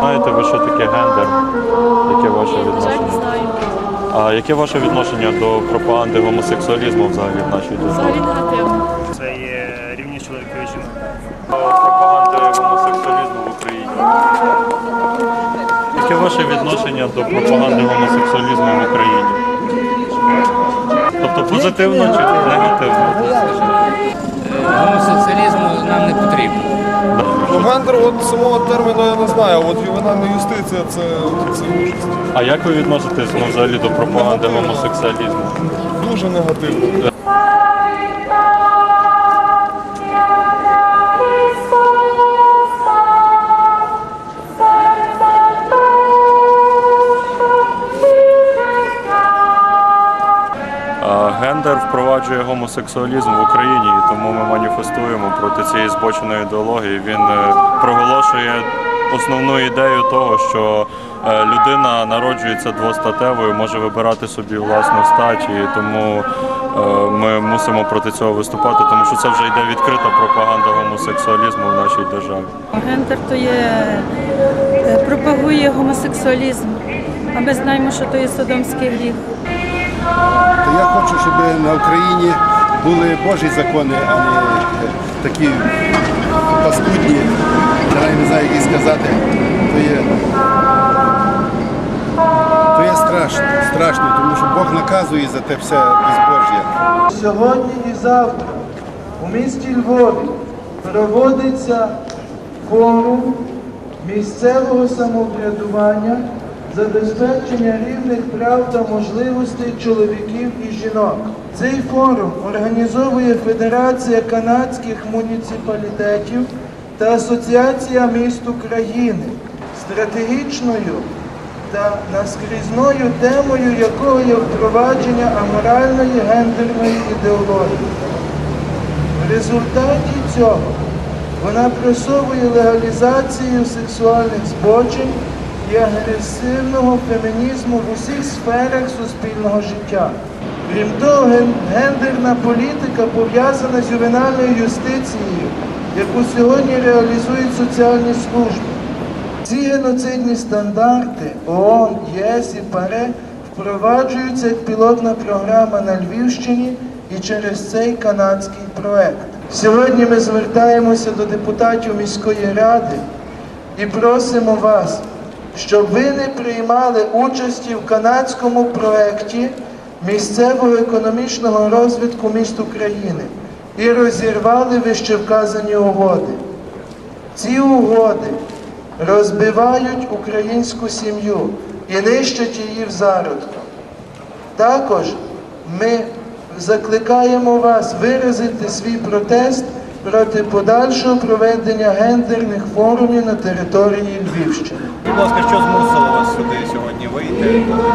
Знаєте ви, що таке гендер? Яке ваше відношення? А яке ваше відношення до пропаганди гомосексуалізму взагалі в нашій державі? Взагалі негативно. Це є рівність чоловіка і жінки. Пропаганди гомосексуалізму в Україні. Яке ваше відношення до пропаганди гомосексуалізму в Україні? Тобто позитивно чи негативно? Гомосоціалізму нам не потрібно. Гендер, от самого терміну я не знаю, от ювенальна юстиція це, це ужас. А як ви відноситесь ну, взагалі до пропаганди гомосексуалізму? Дуже негативно. Впроваджує гомосексуалізм в Україні, і тому ми маніфестуємо проти цієї збоченої ідеології. Він е, проголошує основну ідею того, що е, людина народжується двостатевою, може вибирати собі власну стать, і тому е, ми мусимо проти цього виступати, тому що це вже йде відкрита пропаганда гомосексуалізму в нашій державі. Гендер то є пропагує гомосексуалізм. А ми знаємо, що то є содомський гріх. То я хочу, щоб на Україні були Божі закони, а не е, такі паскудні, я не знаю, які сказати. То є, то є страшно, страшно, тому що Бог наказує за те все безбожжя. Сьогодні і завтра у місті Львові проводиться форум місцевого самоврядування забезпечення рівних прав та можливостей чоловіків і жінок. Цей форум організовує Федерація канадських муніципалітетів та Асоціація міст України стратегічною та наскрізною темою якого є впровадження аморальної гендерної ідеології. В результаті цього вона просовує легалізацію сексуальних збочень і агресивного фемінізму в усіх сферах суспільного життя. Крім того, гендерна політика пов'язана з ювенальною юстицією, яку сьогодні реалізують соціальні служби. Ці геноцидні стандарти ООН, ЄС і ПАРЕ впроваджуються як пілотна програма на Львівщині і через цей канадський проект. Сьогодні ми звертаємося до депутатів міської ради і просимо вас, щоб ви не приймали участі в канадському проекті місцевого економічного розвитку міст України і розірвали вищевказані угоди. Ці угоди розбивають українську сім'ю і нищать її в зародку. Також ми закликаємо вас виразити свій протест проти подальшого проведення гендерних форумів на території Львівщини. Будь ласка, що змусило вас сюди сьогодні вийти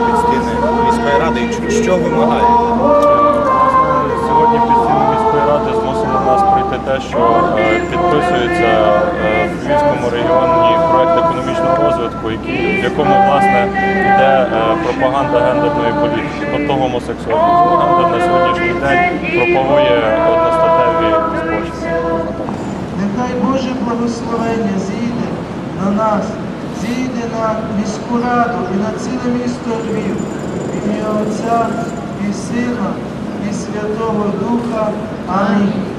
під стіни міської ради і що вимагає? Сьогодні під стіни міської ради змусило нас пройти те, що е, підписується е, в Львівському регіоні проект економічного розвитку, в якому власне йде е, пропаганда гендерної політики, тобто гомосексуалізму. Гендер на сьогоднішній день пропагує благословення зійде на нас, зійде на міську раду і на ціле місто Львів, ім'я Отця і Сина, і Святого Духа. Амінь.